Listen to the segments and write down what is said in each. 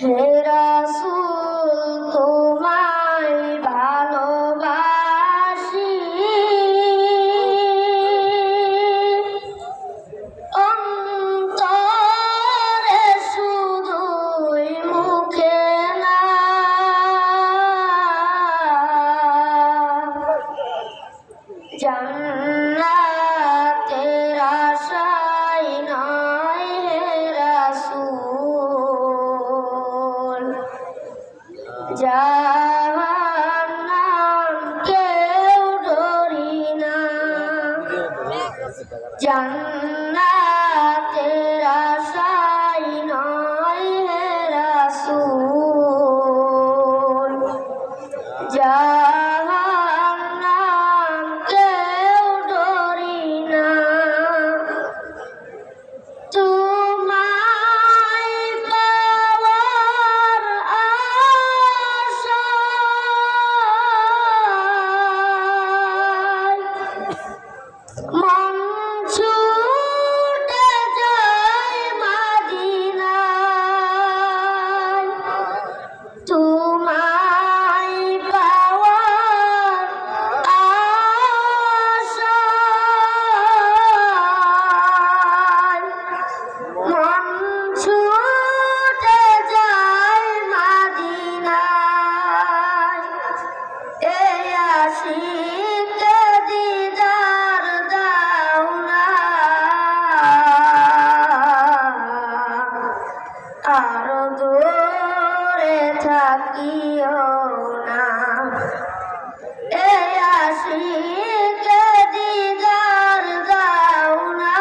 Hey, যাওয়ার নাম কেউ ধরি না। জান তাকিও না। এ আশিকে দিদার দাও না।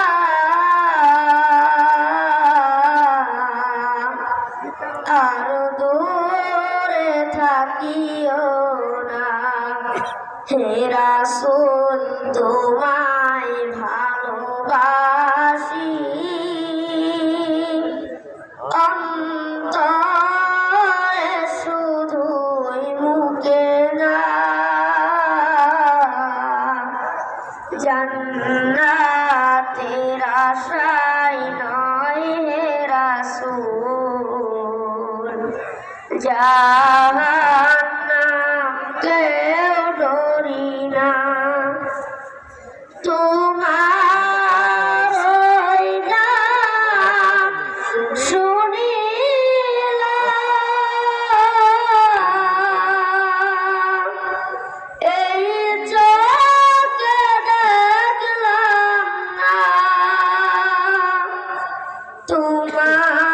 আর দূরে থাকিও না। হেরা শোন তোমার আশায় নয় হে রাসূল যাহা Yeah.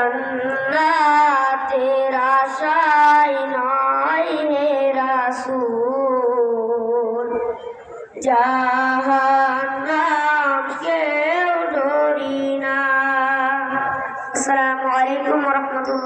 জান্নাতের আশায় নয় হে রাসূল।